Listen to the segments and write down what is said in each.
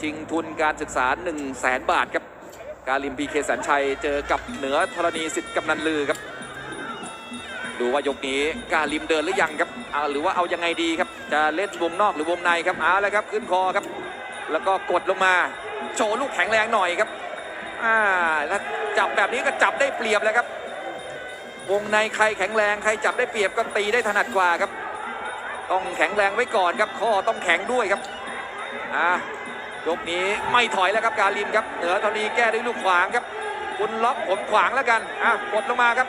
ชิงทุนการศึกษา 1 0 0 0 0แสนบาทครับ กาลิมพีเคสันชัยเจอกับเหนือธรณีสิทธิ์กำนันลือครับ ดูว่ายกนี้กาลิมเดินหรือยังครับอ่าหรือว่าเอายังไงดีครับ จะเล่นวงนอกหรือวงในครับเอาแล้วครับขึ้นคอครับ แล้วก็กดลงมาโชว์ลูกแข็งแรงหน่อยครับอ่าแล้วจับแบบนี้ก็จับได้เปรียบแล้วครับ วงในใครแข็งแรงใครจับได้เปรียบก็ตีได้ถนัดกว่าครับ ต้องแข็งแรงไว้ก่อนครับข้อต้องแข็งด้วยครับอ่า ยกนี้ไม่ถอยแล้วครับกาลิมครับ เหนือธรณีแก้ด้วยลูกขวางครับ คุณล็อกผมขวางแล้วกันอะกดลงมาครับ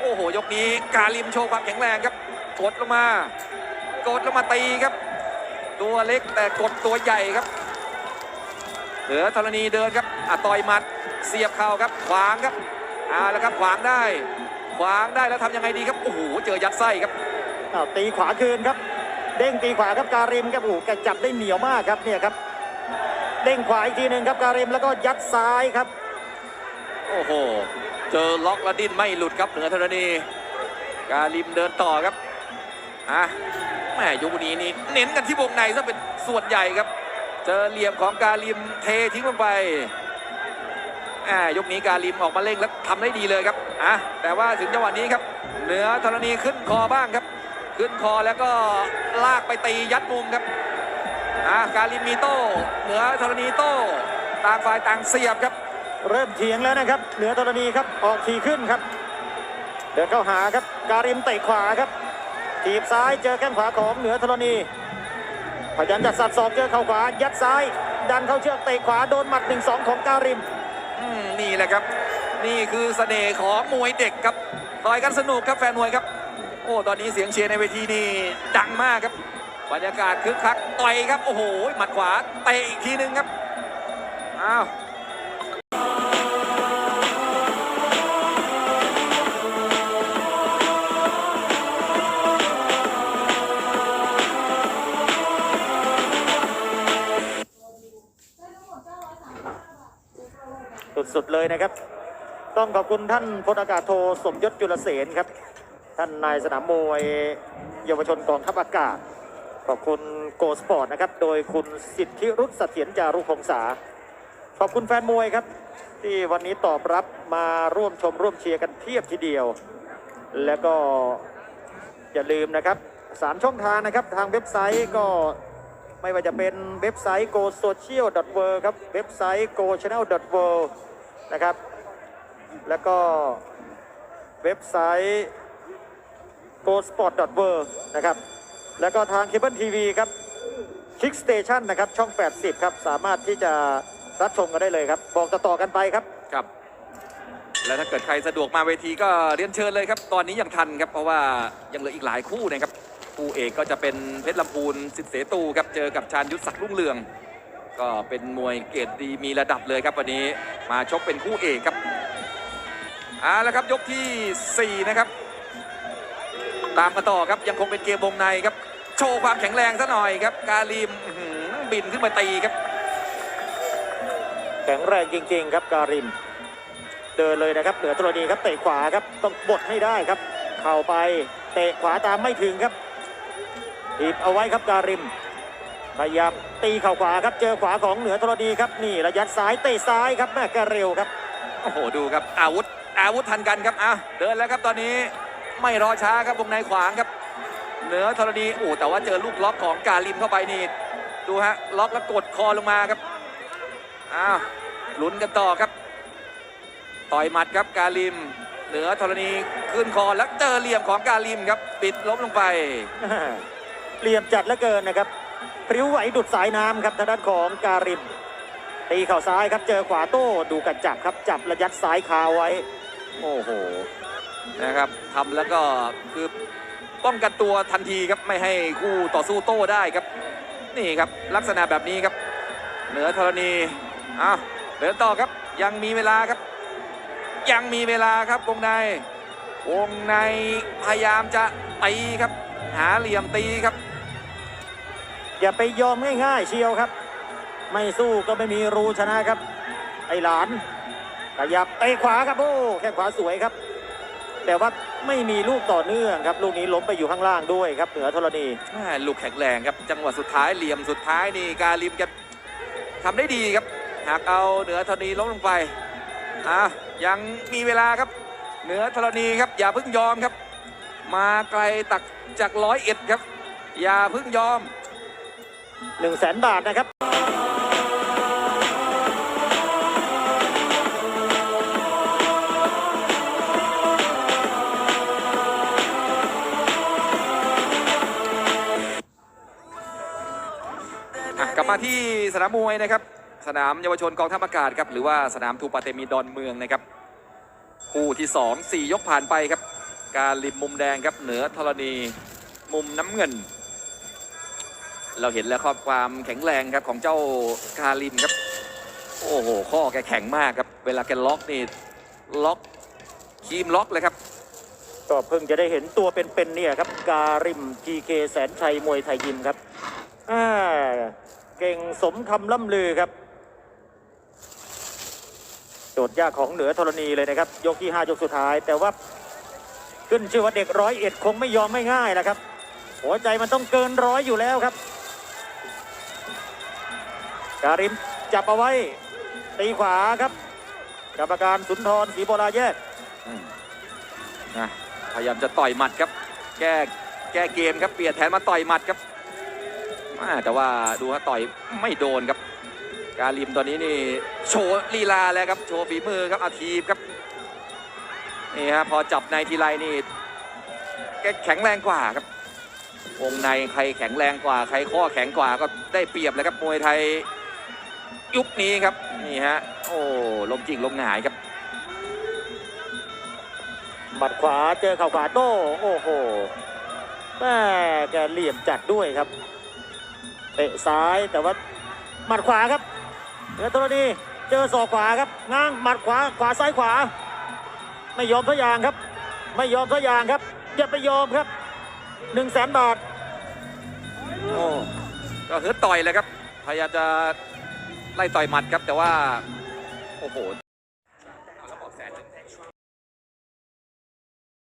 โอ้โห ยกนี้กาลิมโชว์ความแข็งแรงครับ กดลงมากดลงมาตีครับ ตัวเล็กแต่กดตัวใหญ่ครับ เหนือธรณีเดินครับอะต่อยหมัดเสียบเข่าครับ ขวางครับอ่าแล้วครับขวางได้ ขวางได้แล้วทำยังไงดีครับโอ้โหเจอยัดไส้ครับตีขวาคืนครับ เด้งตีขวาครับการิมครับโอ้โหแกจับได้เหนียวมากครับเนี่ยครับ เด้งขวาอีกทีหนึ่งครับการิมแล้วก็ยัดซ้ายครับ โอ้โห เจอล็อกแล้วดิ้นไม่หลุดครับเหนือธรณีกาลิมเดินต่อครับอะแม่ยกนี้นี่เน้นกันที่วงในซะเป็นส่วนใหญ่ครับ เจอเหลี่ยมของกาลิมเททิ้งลงไปอ่ายกนี้กาลิมออกมาเร่งแล้วทำได้ดีเลยครับอะแต่ว่าถึงจังหวะนี้ครับ เหนือธรณีขึ้นคอบ้างครับ ขึ้นคอแล้วก็ลากไปตียัดมุมครับ อะกาลิมมีโต้เหนือธรณีโต้ต่างฝ่ายต่างเสียบครับ เริ่มเถียงแล้วนะครับ เหนือธรณีครับ ออกทีขึ้นครับ เดินเข้าหาครับ การิมเตะขวาครับ ถีบซ้ายเจอแข้งขวาของเหนือธรณี พยายามจะสัดศอกเจอเข่าขวา ยัดซ้าย ดันเข้าเชือกเตะขวาโดนหมัด 1-2 ของการิมอืมนี่แหละครับ นี่คือเสน่ห์ของมวยเด็กครับต่อยกันสนุกครับแฟนมวยครับ โอ้ ตอนนี้เสียงเชียร์ในเวทีนี่ดังมากครับ บรรยากาศคึกคักต่อยครับ โอ้โหหมัดขวาเตะอีกทีนึงครับ อ้าวสุดๆเลยนะครับ ต้องขอบคุณท่านพลอากาศโทสมยศจุลเสนครับ ท่านนายสนามมวยเยาวชนกองทัพอากาศ ขอบคุณโกสปอร์ตนะครับ โดยคุณสิทธิรุษเสถียรจารุพงษา ขอบคุณแฟนมวยครับ ที่วันนี้ตอบรับมาร่วมชมร่วมเชียร์กันเทียบทีเดียว แล้วก็อย่าลืมนะครับสามช่องทางนะครับทางเว็บไซต์ก็ไม่ว่าจะเป็นเว็บไซต์ go social world ครับ เว็บไซต์ go channel world นะครับ แล้วก็เว็บไซต์ go sport world นะครับ แล้วก็ทางเคเบิลทีวีครับคลิกสเตชันนะครับช่อง 80 ครับ สามารถที่จะรับชมกันได้เลยครับ บอกต่อๆกันไปครับ ครับ และถ้าเกิดใครสะดวกมาเวทีก็เรียนเชิญเลยครับ ตอนนี้ยังทันครับ เพราะว่ายังเหลืออีกหลายคู่นะครับคู่เอกก็จะเป็นเพชรลำพูนสิทธิเสตูครับเจอกับชาญยุทธศักดิ์รุ่งเรือง ก็เป็นมวยเกรดดีมีระดับเลยครับวันนี้มาชกเป็นคู่เอกครับเอาละครับยกทีสี่4 นะครับ ตามมาต่อครับยังคงเป็นเกมวงในครับ โชว์ความแข็งแรงซะหน่อยครับ กาลิมอื้อหือบินขึ้นมาตีครับ แข็งแรงจริง ๆ ครับการิม เดินเลยนะครับ เหนือตรณีครับเตะขวาครับต้องบดให้ได้ครับ เข่าไปเตะขวาตามไม่ถึงครับถีบเอาไว้ครับการิมพยายามตีเข่าขวาครับเจอขวาของเหนือตรณีครับนี่ระยัดซ้ายเตะซ้ายครับแม่แกเร็วครับโอ้โหดูครับอาวุธอาวุธทันกันครับอะเดินแล้วครับตอนนี้ไม่รอช้าครับวงในขวางครับ เหนือธรณีโอ้แต่ว่าเจอลูกล็อกของกาลิมเข้าไปนี่ดูฮะล็อกแล้วกดคอลงมาครับอ้าวลุ้นกันต่อครับ ต่อยหมัดครับกาลิม เหนือธรณีขึ้นคอแล้วเจอเหลี่ยมของกาลิมครับปิดล้มลงไป เหลี่ยมจัดเหลือเกินนะครับพริ้วไหวดุดสายน้ำครับทางด้านของการิมตีเข่าซ้ายครับเจอขวาโต้ดูกันจับครับจับระยัดซ้ายคาไว้ โอ้โหนะครับทำแล้วก็คือ ป้องกันตัวทันทีครับไม่ให้คู่ต่อสู้โต้ได้ครับ นี่ครับลักษณะแบบนี้ครับ เหนือธรณีอ้าวเดินต่อครับยังมีเวลาครับ ยังมีเวลาครับวงในวงในพยายามจะตีครับ หาเหลี่ยมตีครับ อย่าไปยอมง่ายๆเชียวครับ ไม่สู้ก็ไม่มีรูชนะครับ ไอหลานขยับเตะขวาครับโอ้แข้งขวาสวยครับ แต่ว่าไม่มีลูกต่อเนื่องครับ ลูกนี้ล้มไปอยู่ข้างล่างด้วยครับ เหนือธรณีแม่ลูกแข็งแรงครับ จังหวะสุดท้ายเหลี่ยมสุดท้ายนี่กาลิมแกทำได้ดีครับ หากเอาเหนือธรณีล้มลงไปอะยังมีเวลาครับ เหนือธรณีครับ อย่าเพิ่งยอมครับ มาไกลตักจากร้อยเอ็ดครับ อย่าเพิ่งยอม 1 0 0 0 0แสนบาทนะครับ มาที่สนามมวยนะครับ สนามเยาวชนกองทัพอากาศครับหรือว่าสนามทูปาเตมีดอนเมืองนะครับคู่ที่สองสี่ยกผ่านไปครับ การริมมุมแดงครับเหนือธรณีมุมน้ำเงิน เราเห็นแล้วครับความแข็งแรงครับของเจ้าการิมครับ โอ้โหข้อแกแข็งมากครับ เวลาแกล็อกนี่ล็อกคีมล็อกเลยครับก็เพิ่งจะได้เห็นตัวเป็นๆเนี่ยครับ การิมพีเคแสนชัยมวยไทยยิมครับอ่า เก่งสมคำล่ำลือครับ โจทย์ยากของเหนือธรณีเลยนะครับ ยกที่ 5 ยกสุดท้าย แต่ว่าขึ้นชื่อว่าเด็กร้อยเอ็ดคงไม่ยอมไม่ง่ายนะครับ หัวใจมันต้องเกินร้อยอยู่แล้วครับ การิมจับเอาไว้ ตีขวาครับกรรมการสุนทรศรีโบราแยกนะพยายามจะต่อยหมัดครับ แก้แก้เกมครับเปลี่ยนแผนมาต่อยหมัดครับ แต่ว่าดูว่าต่อยไม่โดนครับ กาลิมตอนนี้นี่โชว์ลีลาแล้วครับโชว์ฝีมือครับอาทีบครับนี่ฮะพอจับในทีไรนี่แกแข็งแรงกว่าครับวงในใครแข็งแรงกว่า ใครข้อแข็งกว่าก็ได้เปรียบเลยครับมวยไทยยุคนี้ครับนี่ฮะโอ้ลมจริงลมหงายครับหมัดขวาเจอเข่าขวาโต้โอ้โหแม่แกเหลี่ยมจัดด้วยครับ เตะซ้ายแต่ว่าหมัดขวาครับเหนือตัวนี้เจอศอกขวาครับง้างหมัดขวาขวาซ้ายขวา ไม่ยอมทุกอย่างครับ ไม่ยอมทุกอย่างครับอย่าไปยอมครับหนึ่งแสนบาทโอ้ก็คือต่อยเลยครับ พยายามจะไล่ต่อยหมัดครับแต่ว่า โอ้โห